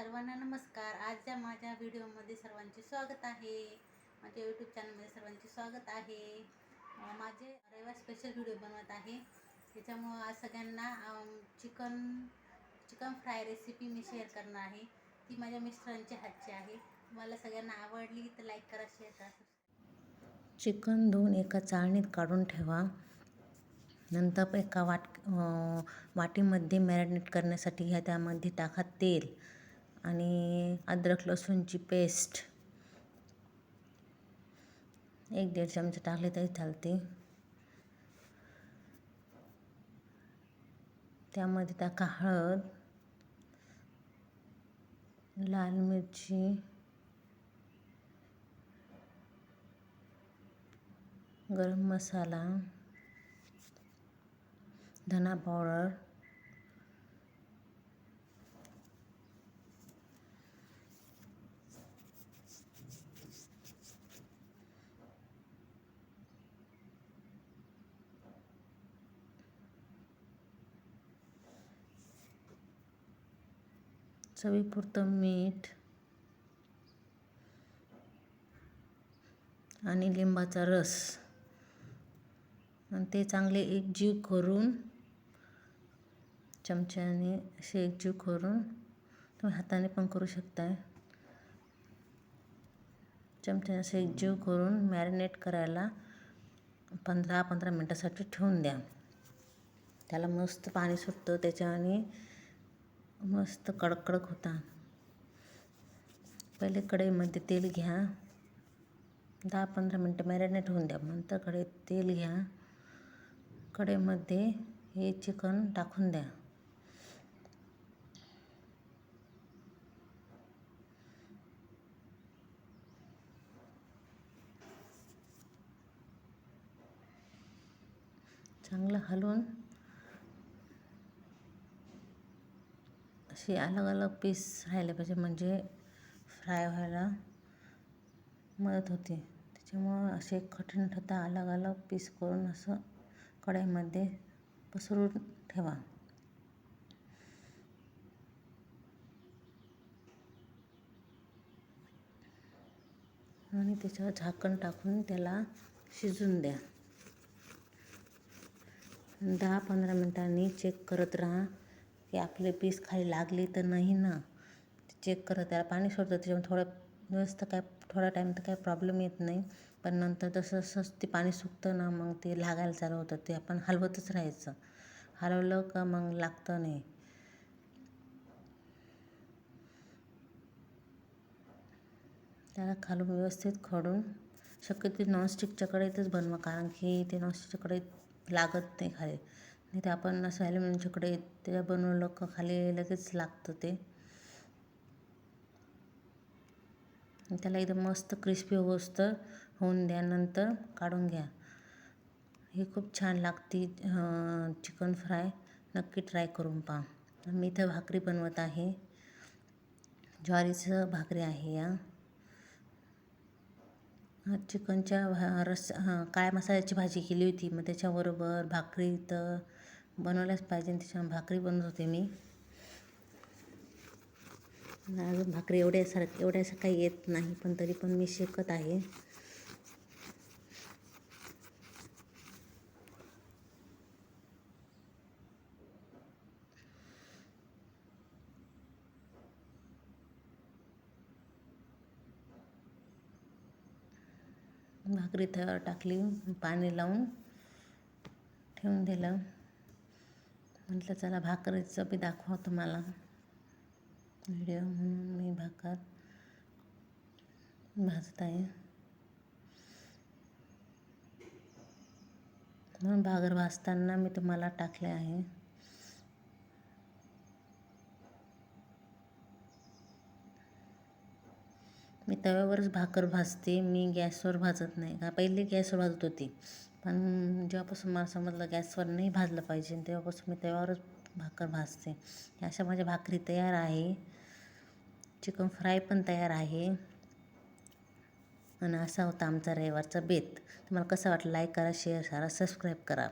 सर्वांना नमस्कार. आजच्या माझ्या व्हिडिओमध्ये सर्वांचे स्वागत आहे माझ्या यूट्यूब चॅनलमध्ये सर्वांचे स्वागत आहे. माझे रविवार स्पेशल व्हिडिओ बनवत आहे. त्याच्यामुळं आज सगळ्यांना चिकन चिकन फ्राय रेसिपी मी शेअर करणार आहे. ती माझ्या मिस्टरांच्या हातची आहे. तुम्हाला सगळ्यांना आवडली तर लाईक करा शेअर करा. चिकन धुवून एका चाळणीत काढून ठेवा. नंतर एका वाट वाटीमध्ये मॅरिनेट करण्यासाठी ह्या त्यामध्ये टाका तेल. आणि अद्रक लसूणची पेस्ट. एक दीड चमचे टाकले तरी चालते. त्यामध्ये टाका हळद लाल मिरची गरम मसाला धना पावडर चवीपुरतं मीठ आणि लिंबाचा रस. आणि ते चांगले एकजीव करून चमच्याने असे एकजीव करून तुम्ही हाताने पण करू शकताय. चमच्याने असे एकजीव करून मॅरिनेट करायला पंधरा पंधरा मिनटासाठी ठेवून द्या. त्याला मस्त पाणी सुटतं त्याच्याने मस्त कडक कडक होता. पहिले कढईमध्ये तेल घ्या. दहा पंधरा मिनटं मॅरिनेट होऊन द्या. नंतर कढईत तेल घ्या. कढईमध्ये हे चिकन टाकून द्या. चांगलं हलवून असे अलग अलग पीस राहिले पाहिजे म्हणजे फ्राय व्हायला मदत होते. त्याच्यामुळं असे कठीण ठेवता अलग अलग पीस करून असं कढईमध्ये पसरून ठेवा. आणि त्याच्यावर झाकण टाकून त्याला शिजून द्या. दहा पंधरा मिनटांनी चेक करत राहा. की आपले पीस खाली लागली तर नाही ना? चेक करत त्याला पाणी सोडतं त्याच्यामुळे थोडं दिवस तर काय थोडा टाईम तर काय प्रॉब्लेम येत नाही. पण नंतर जसं जसं ते पाणी सुकतं ना मग ते लागायला चालू होतं. ते आपण हलवतच राहायचं. हलवलं का मग लागतं नाही. त्याला खालून व्यवस्थित खडून शक्यतो नॉनस्टिकच्या कढईतच बनवा कारण की ते नॉनस्टिकच्या कढईत लागत नाही खाली. नाही तर आपण असं ॲल्युमिनियमच्याकडे कढईत त्याच्या बनवलं का खाली लगेच लागतं ते. त्याला एकदम मस्त क्रिस्पी होस्तर होऊन द्या नंतर काढून घ्या. ही खूप छान लागते चिकन फ्राय नक्की ट्राय करून पहा. मी इथं भाकरी बनवत आहे. ज्वारीचं भाकरी आहे या. चिकनच्या भा रस काळ्या मसाल्याची भाजी केली होती. मग त्याच्याबरोबर भाकरी तर बनवल्याच पाहिजे त्याच्यामुळे भाकरी बनवत होते मी. अजून भाकरी एवढ्यासारख एवढ्यासं काही येत नाही पण तरी पण मी शेकत आहे. भाकरी तव्यावर टाकली पाणी लावून ठेवून दिलं. म्हटलं चला भाकरीचं बी दाखवा तुम्हाला. व्हिडिओ म्हणून मी भाकर भाजत आहे म्हणून भाकर भाजताना मी तुम्हाला टाकले आहे. मी तव्यावरच भाकर भाजते. मी गॅसवर भाजत नाही. का पहिले गॅसवर भाजत होती. पण जेव्हापासून मला समजलं गॅसवर नाही भाजलं पाहिजे तेव्हापासून मी तव्यावरच भाकर भाजते. अशा माझ्या भाकरी तयार आहे. चिकन फ्राय पण तयार आहे. आणि असा होता आमचा रविवारचा बेत. तुम्हाला कसं वाटलं लाईक करा शेअर करा सबस्क्राईब करा.